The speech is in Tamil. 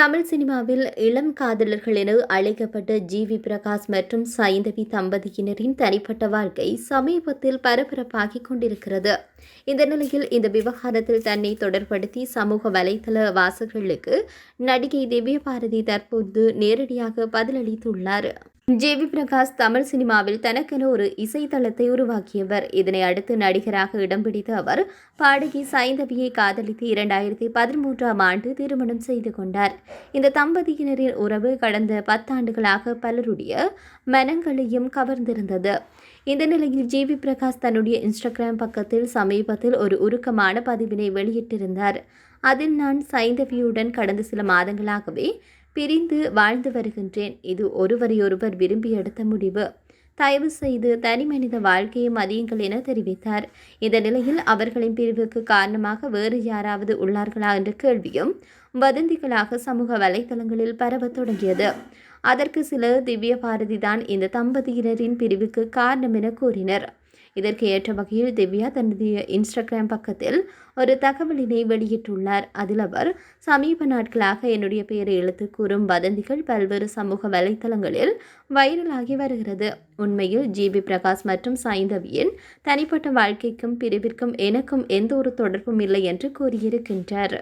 தமிழ் சினிமாவில் இளம் காதலர்கள் என அழைக்கப்பட்ட ஜி வி பிரகாஷ் மற்றும் சைந்தவி தம்பதியினரின் தனிப்பட்ட வாழ்க்கை சமீபத்தில் பரபரப்பாகிக் கொண்டிருக்கிறது. இந்த நிலையில் இந்த விவகாரத்தில் தன்னை தொடர்படுத்தி சமூக வலைதள வாசகர்களுக்கு நடிகை திவ்ய பாரதி தற்போது நேரடியாக பதிலளித்துள்ளார். ஜே வி பிரகாஷ் தமிழ் சினிமாவில் தனக்கென ஒரு இசைத்தளத்தை உருவாக்கியவர். இதனை அடுத்து நடிகராக இடம் பிடித்த அவர் பாடகி சைந்தவியை காதலித்து இரண்டாயிரத்தி பதிமூன்றாம் ஆண்டு திருமணம் செய்து கொண்டார். இந்த தம்பதியினரின் உறவு கடந்த பத்தாண்டுகளாக பலருடைய மனங்களையும் கவர்ந்திருந்தது. இந்த நிலையில் ஜி வி பிரகாஷ் தன்னுடைய இன்ஸ்டாகிராம் பக்கத்தில் சமீபத்தில் ஒரு உருக்கமான பதிவினை வெளியிட்டிருந்தார். அதில் நான் சைந்தவியுடன் கடந்த சில மாதங்களாகவே பிரிந்து வாழ்ந்து வருகின்றேன். இது ஒருவரையொருவர் விரும்பி எடுத்த முடிவு. தயவு செய்து தனி மனித வாழ்க்கையை மதியுங்கள் என தெரிவித்தார். இந்த நிலையில் அவர்களின் பிரிவுக்கு காரணமாக வேறு யாராவது உள்ளார்களா என்ற கேள்வியும் வதந்திகளாக சமூக வலைதளங்களில் பரவத் தொடங்கியது. அதற்கு சிலர் திவ்ய பாரதி தான் இந்த தம்பதியினரின் பிரிவுக்கு காரணம் என கூறினர். இதற்கு ஏற்ற வகையில் திவ்யா தனது இன்ஸ்டாகிராம் பக்கத்தில் ஒரு தகவலினை வெளியிட்டுள்ளார். அதில் அவர் சமீப நாட்களாக என்னுடைய பெயரை எழுத்து கூறும் வதந்திகள் பல்வேறு சமூக வலைத்தளங்களில் வைரலாகி வருகிறது. உண்மையில் ஜிபி பிரகாஷ் மற்றும் சாய்ந்தவியின் தனிப்பட்ட வாழ்க்கைக்கும் பிரிவிற்கும் எனக்கும் எந்த ஒரு தொடர்பும் இல்லை என்று கூறியிருக்கின்றார்.